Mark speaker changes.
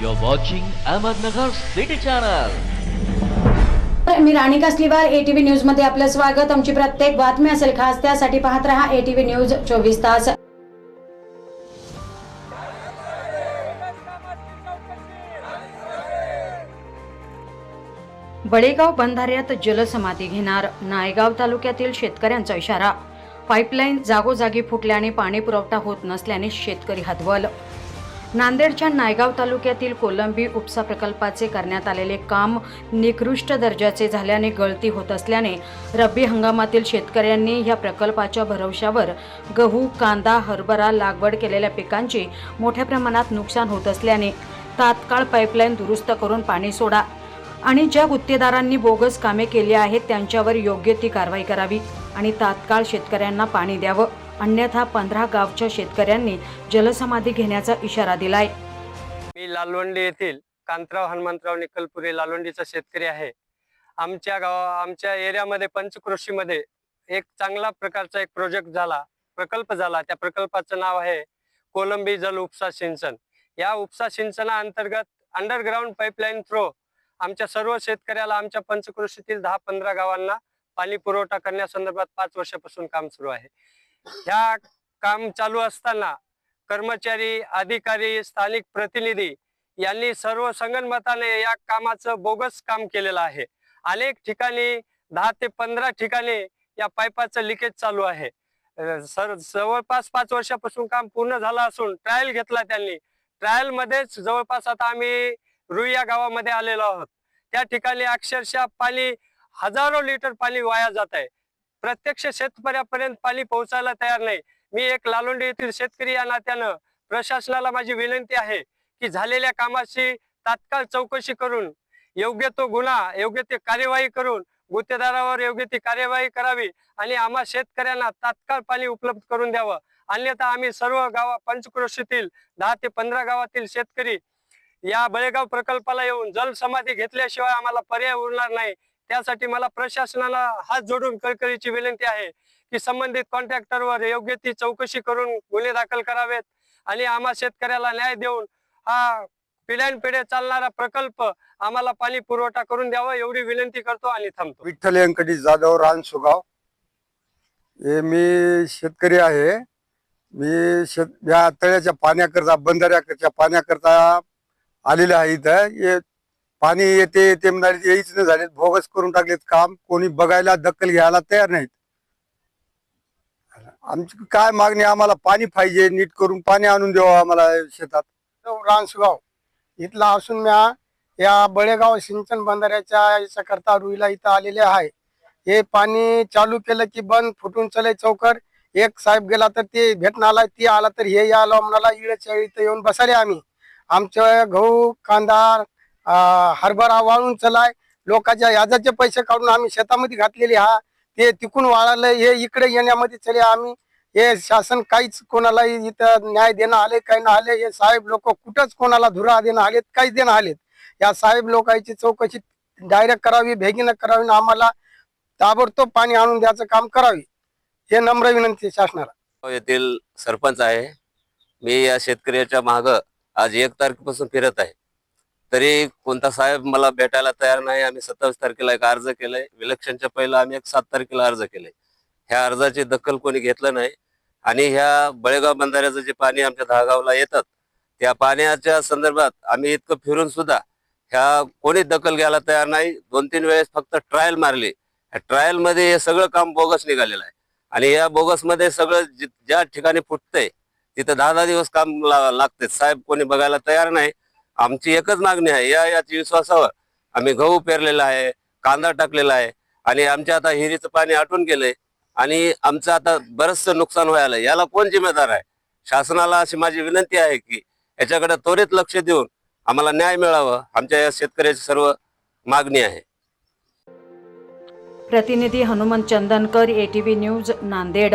Speaker 1: You're watching Ahmednagar City Channel.
Speaker 2: Me Rani Kasliwar A T V न्यूजमध्ये आपलं स्वागत. आमची प्रत्येक बातमी असेल खास त्यासाठी पाहत रहा एटीव्ही न्यूज चोवीस तास. बळेगाव बंधाऱ्यात जलसमाधी घेणार नायगाव तालुक्यातील शेतकऱ्यांचा इशारा. पाईपलाईन जागोजागी फुटल्याने पाणी पुरवठा होत नसल्याने शेतकरी हतबल. नांदेडच्या नायगाव तालुक्यातील कोलंबी उपसा प्रकल्पाचे करण्यात आलेले काम निकृष्ट दर्जाचे झाल्याने गळती होत असल्याने रब्बी हंगामातील शेतकऱ्यांनी या प्रकल्पाच्या भरवशावर गहू कांदा हरभरा लागवड केलेल्या पिकांचे मोठ्या प्रमाणात नुकसान होत असल्याने तात्काळ पाईपलाईन दुरुस्त करून पाणी सोडा आणि ज्या गुत्तेदारांनी बोगस कामे केली आहेत त्यांच्यावर योग्य ती कारवाई करावी आणि तात्काळ शेतकऱ्यांना पाणी द्यावं. अन्यथा पंधरा गावच्या शेतकऱ्यांनी जलसमाधी घेण्याचा इशारा दिलाय.
Speaker 3: मी लालवंडी येथील कांतराव हनुमंतराव निकलपुरे लालवंडीचा शेतकरी आहे. आमच्या गावा आमच्या एरियामध्ये पंचकृषीमध्ये एक चांगला प्रकारचा एक प्रोजेक्ट झाला प्रकल्प झाला. त्या प्रकल्पाचं नाव आहे कोलंबी जल उपसा सिंचन. या उपसा सिंचना अंतर्गत अंडरग्राऊंड पाईपलाईन थ्रो आमच्या सर्व शेतकऱ्याला आमच्या पंचकृषीतील दहा पंधरा गावांना पाणी पुरवठा करण्यासंदर्भात पाच वर्षापासून काम सुरू आहे. ह्या काम चालू असताना कर्मचारी अधिकारी स्थानिक प्रतिनिधी यांनी सर्व संगणमताने या कामाचं बोगस काम केलेलं आहे. अनेक ठिकाणी दहा ते पंधरा ठिकाणी या पाईपाचं लिकेज चालू आहे. सर जवळपास पाच वर्षापासून काम पूर्ण झालं असून ट्रायल घेतला त्यांनी. ट्रायल मध्येच जवळपास आता आम्ही रुई या गावामध्ये आलेलो आहोत. त्या ठिकाणी अक्षरशः पाणी हजारो लिटर पाणी वाया जात आहे. प्रत्यक्ष शेतकऱ्यापर्यंत पाणी पोहोचायला तयार नाही. मी एक लालोंडी येथील शेतकरी या नात्यानं प्रशासनाला माझी विनंती आहे की झालेल्या कामाची तात्काळ चौकशी करून योग्य तो गुन्हा योग्य ते कार्यवाही करून गुत्तेदारावर योग्य ती कार्यवाही करावी आणि आम्हा शेतकऱ्यांना तात्काळ पाणी उपलब्ध करून द्यावं. अन्यथा आम्ही सर्व गावा पंचक्रोशीतील दहा ते पंधरा गावातील शेतकरी या बळेगाव प्रकल्पाला येऊन जल समाधी घेतल्याशिवाय आम्हाला पर्याय उरणार नाही. त्यासाठी मला प्रशासनाला हात जोडून कळकळीची विनंती आहे की संबंधित कॉन्ट्रॅक्टरवर योग्य ती चौकशी करून गुन्हे दाखल करावेत आणि आम्हा शेतकऱ्याला न्याय देऊन हा पिढ्यानपिढ्या चालणारा प्रकल्प आम्हाला पाणी पुरवठा करून द्यावा एवढी विनंती करतो आणि थांबतो.
Speaker 4: विठ्ठल व्यंकटी जाधव रान सुगाव हे मी शेतकरी आहे. मी शेत या तळ्याच्या पाण्याकरता बंधाऱ्याच्या पाण्याकरता आलेले आहे इथं. हे पाणी येते ते म्हणाले येईच नाही झाले भोगस करून टाकलेत काम कोणी बघायला दखल घ्यायला तयार नाहीत. आमची काय मागणी आम्हाला पाणी पाहिजे नीट करून पाणी आणून द्यावं आम्हाला शेतात.
Speaker 5: रानसुगाव. इथला असून म्या या बळेगाव सिंचन बंधाऱ्याच्या याच्या करता रुईला इथं आलेले आहे. हे पाणी चालू केलं की बंद फुटून चले चौकर. एक साहेब गेला तर ते भेटणं आला ती आला तर हे याला म्हणाला इळच्या इथं येऊन बसाले आम्ही. आमच्या गहू कांदा हरभरा वाळून चलाय. लोकांच्या याजाचे पैसे काढून आम्ही शेतामध्ये घातलेले हा. ते तिकून वाळालं हे इकडे येण्यामध्ये चले आम्ही. हे शासन काहीच कोणाला इथं न्याय देणं आले काही ना आले. हे साहेब लोक कुठंच कोणाला धुरा देणं आलेत काहीच देणं आलेत. या साहेब लोकांची चौकशी डायरेक्ट करावी भेगीनं करावी ना आम्हाला ताबडतोब पाणी आणून द्यायचं काम करावी. हे नम्र विनंती शासनाला.
Speaker 6: येथील सरपंच आहे. मी या शेतकऱ्याच्या माग आज एक तारखेपासून फिरत आहे. तरी कोणता साहेब मला भेटायला तयार नाही. आम्ही सत्तावीस तारखेला एक अर्ज केलाय. विलक्षणच्या पहिला आम्ही एक सात तारखेला अर्ज केलाय. ह्या अर्जाची दखल कोणी घेतलं नाही. आणि ह्या बळेगाव बंधाऱ्याचं जे पाणी आमच्या दहागावला येतात त्या पाण्याच्या संदर्भात आम्ही इतकं फिरून सुद्धा ह्या कोणी दखल घ्यायला तयार नाही. दोन तीन वेळेस फक्त ट्रायल मारली. ट्रायलमध्ये हे सगळं काम बोगस निघालेलं आहे. आणि या बोगसमध्ये सगळं ज्या ठिकाणी फुटतंय तिथं दहा दहा दिवस काम ला- लागते साहेब कोणी बघायला तयार नाही. आमची एकच मागणी आहे या याच विश्वासावर आम्ही गहू पेरलेला आहे कांदा टाकलेला आहे आणि आमच्या आता हिरीचं पाणी आटून गेलंय आणि आमचं आता बरंचसं नुकसान व्हायला याला कोण जिम्मेदार आहे? शासनाला अशी माझी विनंती आहे की याच्याकडे त्वरित लक्ष देऊन आम्हाला न्याय मिळावं आमच्या या शेतकऱ्याची सर्व मागणी आहे.
Speaker 2: प्रतिनिधी Hanumant Chandankar ATV news Nanded.